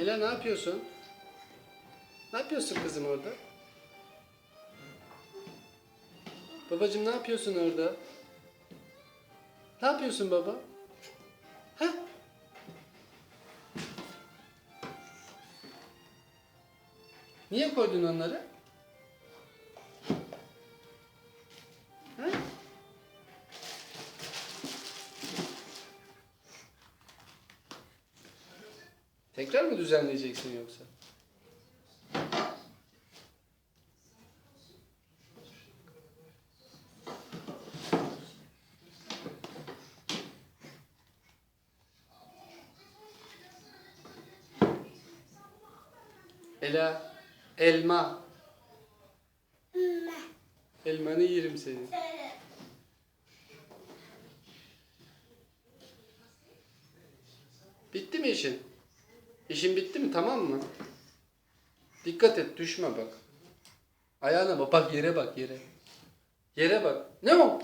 Ela ne yapıyorsun? Ne yapıyorsun kızım orada? Babacım ne yapıyorsun orada? Ne yapıyorsun baba? Ha? Niye koydun onları? Tekrar mı düzenleyeceksin yoksa? Ela, elma. Elmanı yerim senin. Bitti mi işin? İşin bitti mi tamam mı? Dikkat et düşme bak. Ayağına bak bak yere bak yere. Yere bak. Ne o?